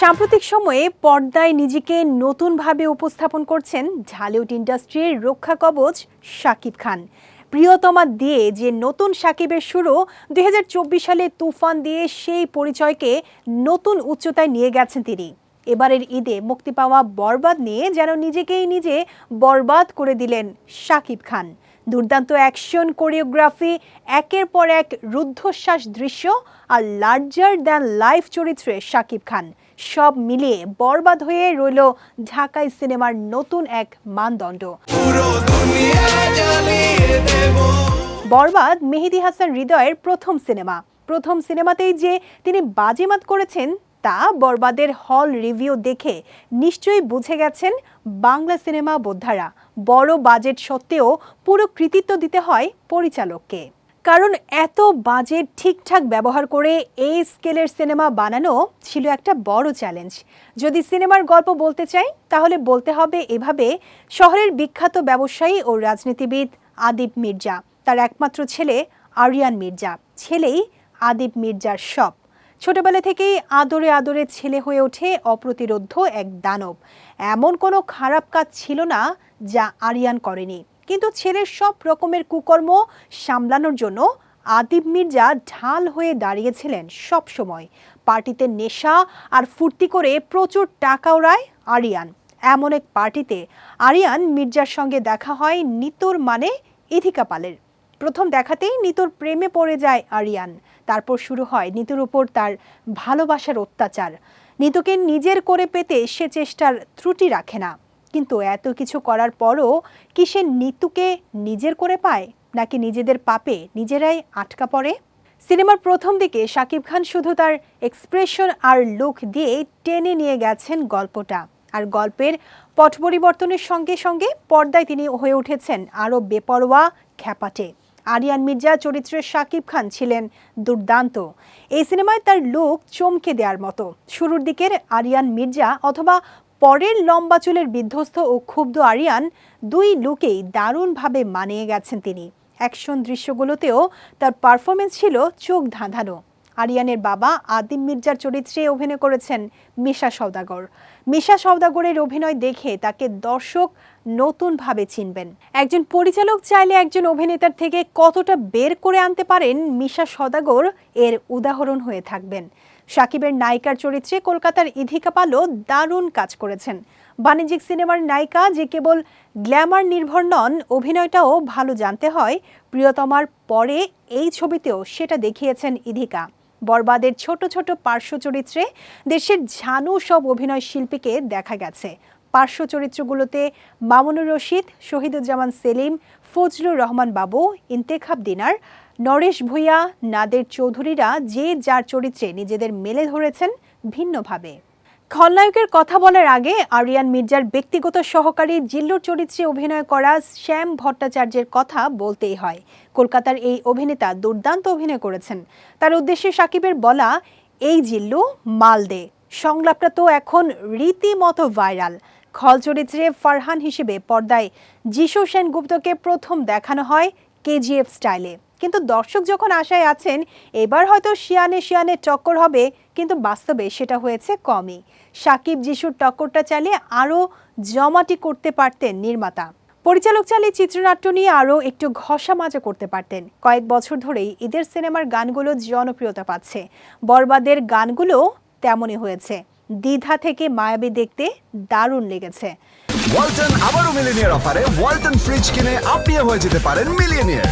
সাম্প্রতিক সময়ে পর্দায় নিজেকে নতুনভাবে উপস্থাপন করছেন ঢালিউড ইন্ডাস্ট্রির রক্ষা কবচ শাকিব খান। প্রিয়তমা দিয়ে যে নতুন সাকিবের শুরু, দুই হাজার চব্বিশ সালে তুফান দিয়ে সেই পরিচয়কে নতুন উচ্চতায় নিয়ে গেছেন তিনি। এবারের ঈদে মুক্তি পাওয়া বরবাদ নিয়ে যেন নিজেকেই নিজে বরবাদ করে দিলেন শাকিব খান। দুর্দান্ত অ্যাকশন, কোরিওগ্রাফি, একের পর এক রুদ্ধশ্বাস দৃশ্য আর লার্জার দ্যান লাইফ চরিত্রে শাকিব খান। সব মিলিয়ে বরবাদ হয়ে রইল ঢাকাই সিনেমার নতুন এক মানদণ্ড। বরবাদ মেহেদি হাসান হৃদয়ের প্রথম সিনেমা। প্রথম সিনেমাতেই যে তিনি বাজিমাত করেছেন তা বরবাদের হল রিভিউ দেখে নিশ্চয়ই বুঝে গেছেন বাংলা সিনেমা বোদ্ধারা। বড় বাজেট সত্ত্বেও পুরো কৃতিত্ব দিতে হয় পরিচালককে। কারণ এত বাজেট ঠিকঠাক ব্যবহার করে এই স্কেলের সিনেমা বানানো ছিল একটা বড় চ্যালেঞ্জ। যদি সিনেমার গল্প বলতে চাই, তাহলে বলতে হবে এভাবে শহরের বিখ্যাত ব্যবসায়ী ও রাজনীতিবিদ আদিব মির্জা, তার একমাত্র ছেলে আরিয়ান মির্জা, ছেলেই আদিব মির্জার সব। ছোটবেলা থেকেই আদরে আদরে ছেলে হয়ে ওঠে অপ্রতিরোধ্য এক দানব। এমন কোনো খারাপ কাজ ছিল না যা আরিয়ান করেনি। কিন্তু ছেলের সব রকমের কুকর্ম সামলানোর জন্য আদিব মির্জা ঢাল হয়ে দাঁড়িয়েছিলেন সব সময়। পার্টিতে নেশা আর ফুর্তি করে প্রচুর টাকা ওড়ায় আরিয়ান। এমন এক পার্টিতে আরিয়ান মির্জার সঙ্গে দেখা হয় নিতুর মানে ইথিকা পালের। প্রথম দেখাতেই নিতুর প্রেমে পড়ে যায় আরিয়ান। তারপর শুরু হয় নিতুর উপর তার ভালোবাসার অত্যাচার। নিতুকে নিজের করে পেতে সে চেষ্টার ত্রুটি রাখে না। কিন্তু এত কিছু করার পরও কি সে নিতুকে নিজের করে পায়, নাকি নিজেদের পাপে নিজেরাই আটকা পড়ে? সিনেমার প্রথম দিকে শাকিব খান শুধু তার এক্সপ্রেশন আর লুক দিয়ে টেনে নিয়ে গেছেন গল্পটা। আর গল্পের পট পরিবর্তনের সঙ্গে সঙ্গে পর্দায় তিনি হয়ে উঠেছেন আরও বেপরোয়া, খ্যাপাটে। আরিয়ান মির্জা চরিত্রে শাকিব খান ছিলেন দুর্দান্ত। এই সিনেমায় তার লুক চমকে দেওয়ার মতো। শুরুর দিকের আরিয়ান মির্জা অথবা পরের লম্বা চুলের বিধ্বস্ত ও ক্ষুব্ধ আরিয়ান দুই লুকেই দারুণভাবে মানিয়ে গেছেন তিনি। অ্যাকশন দৃশ্যগুলোতেও তার পারফরমেন্স ছিল চোখ ধাঁধানো। আরিয়ানের বাবা আদিম মির্জার চরিত্রে অভিনয় করেছেন মিশা সওদাগর। মিশা সওদাগরের অভিনয় দেখে তাকে দর্শক নতুনভাবে চিনবেন। একজন পরিচালক চাইলে একজন অভিনেতার থেকে কতটা বের করে আনতে পারেন মিশা সওদাগর এর উদাহরণ হয়ে থাকবেন। সাকিবের নায়িকার চরিত্রে কলকাতার ইধিকা পালও দারুণ কাজ করেছেন। বাণিজ্যিক সিনেমার নায়িকা যে কেবল গ্ল্যামার নির্ভর নন, অভিনয়টাও ভালো জানতে হয়। প্রিয়তমার পরে এই ছবিতেও সেটা দেখিয়েছেন ইধিকা। বরবাদের ছোট ছোট পার্শ্ব চরিত্রে দেশের ঝানু সব অভিনয় শিল্পীকে দেখা গেছে। পার্শ্ব চরিত্রগুলোতে মামুনুর রশিদ, শহীদুজ্জামান সেলিম, ফজলুর রহমান বাবু, ইন্তেখাব দিনার, নরেশ ভূঁইয়া, নাদের চৌধুরীরা যে যার চরিত্রে নিজেদের মেলে ধরেছেন ভিন্নভাবে। খলনায়কের কথা বলার আগে আরিয়ান মির্জার ব্যক্তিগত সহকারী জিল্লুর চরিত্রে অভিনয় করা শ্যাম ভট্টাচার্যের কথা বলতেই হয়। কলকাতার এই অভিনেতা দুর্দান্ত অভিনয় করেছেন। তার উদ্দেশ্যে সাকিবের বলা, এই জিল্লু মালদে সংলাপটা তো এখন রীতিমতো ভাইরাল। খল চরিত্রে ফারহান হিসেবে পর্দায় যিশু সেনগুপ্তকে প্রথম দেখানো হয় কেজিএফ স্টাইলে। কিন্তু দর্শক যখন আশায় আছেন, এবার হয়তো শিয়ানে শিয়ানে টক্কর হবে, কিন্তু বাস্তবে সেটা হয়েছে কমই। সাকিব যিশুর টক্করটা চালিয়ে আরও জমাটি করতে পারতেন নির্মাতা। পরিচালক চালিয়ে চিত্রনাট্য নিয়ে আরও একটু ঘষা মাজা করতে পারতেন। কয়েক বছর ধরেই ঈদের সিনেমার গানগুলো জনপ্রিয়তা পাচ্ছে। বরবাদের গানগুলো তেমনই হয়েছে। দ্বিধা থেকে মায়াবী দেখতে দারুণ লেগেছে। ওয়ালটন আবারও মিলিনিয়ার অফারে ওয়ালটন ফ্রিজ কিনে আপনিও হয়ে যেতে পারেন মিলিয়নিয়ার।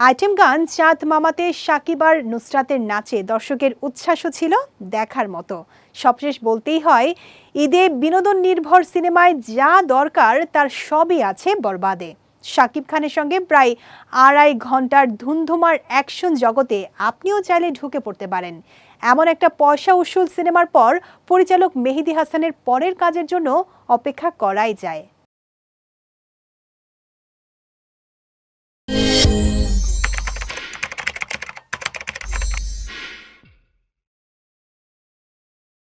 আইটেম গান চাঁদ মামাতে সাকিব আর নুসরাতের নাচে দর্শকের উচ্ছ্বাসও ছিল দেখার মতো। সবশেষ বলতেই হয়, ঈদে বিনোদন নির্ভর সিনেমায় যা দরকার তার সবই আছে বরবাদে। শাকিব খানের সঙ্গে প্রায় আড়াই ঘণ্টার ধুমধুমার অ্যাকশন জগতে আপনিও চাইলে ঢুকে পড়তে পারেন। এমন একটা পয়সা উসুল সিনেমার পর পরিচালক মেহেদি হাসানের পরের কাজের জন্য অপেক্ষা করাই যায়।